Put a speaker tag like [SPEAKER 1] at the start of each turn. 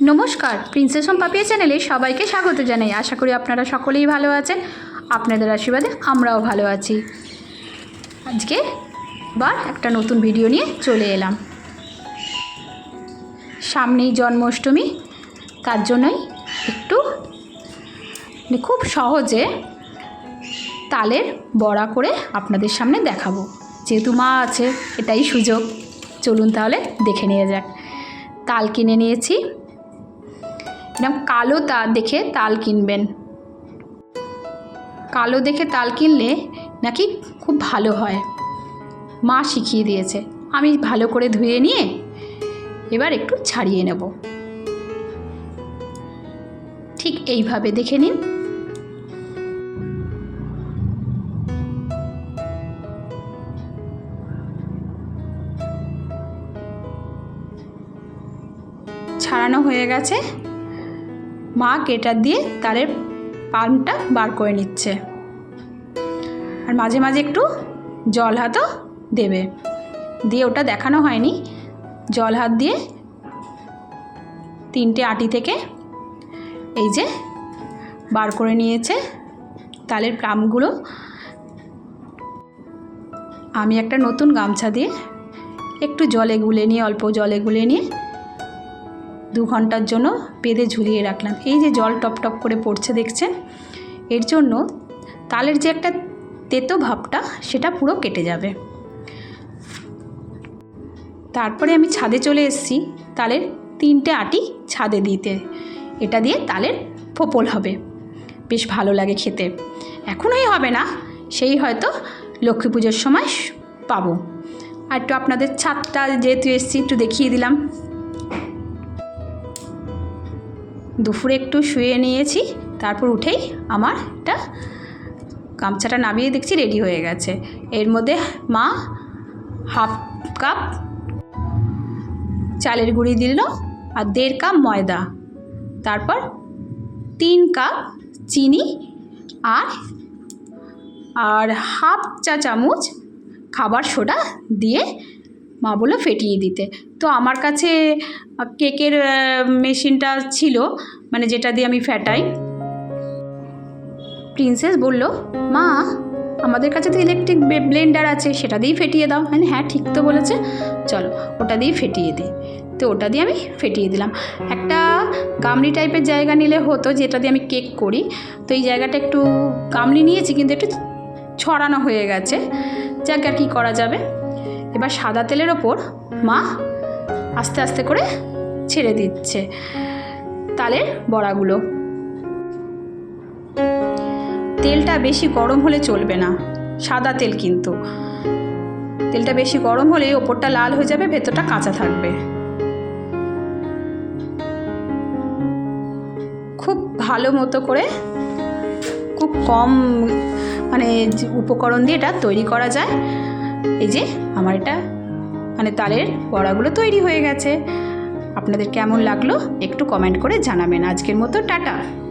[SPEAKER 1] নমস্কার princess home Papiya চ্যানেলে সবাইকে স্বাগত জানাই। আশা করি আপনারা সকলেই ভালো আছেন। আপনাদের আশীর্বাদে আমরাও ভালো আছি। আজকে বার একটা নতুন ভিডিও নিয়ে চলে এলাম। সামনেই জন্মাষ্টমী, তার জন্যই একটু মানে খুব সহজে তালের বড়া করে আপনাদের সামনে দেখাবো। যেহেতু মা আছে, এটাই সুযোগ। চলুন তাহলে দেখে নিয়ে যাক। তাল কিনে নিয়েছি। এরকম কালো তা দেখে তাল কিনবেন। কালো দেখে তাল কিনলে নাকি খুব ভালো হয়। মা শিখিয়ে দিয়েছে, আমি ভালো করে ধুয়ে নিয়ে এবার একটু ছাড়িয়ে নেব। ঠিক এইভাবে দেখে নিন। ছাড়ানো হয়ে গেছে। মা কেটার দিয়ে তালের পাল্পটা বার করে নিচ্ছে। আর মাঝে মাঝে একটু জল হাতও দেবে। দিয়ে ওটা দেখানো হয়নি। জল হাত দিয়ে তিনটে আটি থেকে এই যে বার করে নিয়েছে তালের প্লামগুলো আমি একটা নতুন গামছা দিয়ে একটু জলে গুলে নিয়ে, অল্প জলে গুলে নিয়ে দু ঘণ্টার জন্য বেঁধে ঝুলিয়ে রাখলাম। এই যে জল টপ টপ করে পড়ছে দেখছেন? এর জন্য তালের যে একটা তেতো ভাবটা, সেটা পুরো কেটে যাবে। তারপরে আমি ছাদে চলে এসেছি তালের তিনটে আটি ছাদে দিতে। এটা দিয়ে তালের ফোপল হবে। বেশ ভালো লাগে খেতে। এখনই হবে না, সেই হয়তো লক্ষ্মী পুজোর সময় পাবো। আর একটু আপনাদের ছাদটা যেহেতু এসেছি, একটু দেখিয়ে দিলাম। দুপুরে একটু শুয়ে নিয়েছি, তারপর উঠেই আমার এটা গামছাটা নামিয়ে দেখছি রেডি হয়ে গেছে। এর মধ্যে মা হাফ কাপ চালের গুঁড়ি দিল আর দেড় কাপ ময়দা। তারপর তিন কাপ চিনি আর আর হাফ চা চামচ খাবার সোডা দিয়ে মা বলল ফেটিয়ে দিতে। তো আমার কাছে কেকের মেশিনটা ছিল মানে যেটা দিয়ে আমি ফেটাই। প্রিন্সেস বলল, মা, আমাদের কাছে তো ইলেকট্রিক ব্লেন্ডার আছে, সেটা দিয়েই ফেটিয়ে দাও। মানে হ্যাঁ ঠিক তো বলেছে। চলো, ওটা দিয়েই ফেটিয়ে দিই তো ওটা দিয়ে আমি ফেটিয়ে দিলাম। একটা গামলি টাইপের জায়গা নিলে হতো, যেটা দিয়ে আমি কেক করি। তো এই জায়গাটা একটু গামলি নিয়েছি, কিন্তু একটু ছড়ানো হয়ে গেছে। যাক, আর কী করা যাবে। এবার সাদা তেলের ওপর মা আস্তে আস্তে করে ছেড়ে দিচ্ছে তালের বড়াগুলো। তেলটা বেশি গরম হলে চলবে না, সাদা তেল কিন্তু। তেলটা বেশি গরম হলে ওপরটা লাল হয়ে যাবে, ভেতরটা কাঁচা থাকবে। খুব ভালো মতো করে খুব কম মানে উপকরণ দিয়ে এটা তৈরি করা যায়। এই যে, আমার এটা মানে তালের বড়াগুলো তৈরি হয়ে গেছে। আপনাদের কেমন লাগল একটু কমেন্ট করে জানাবেন। আজকের মতো টাটা।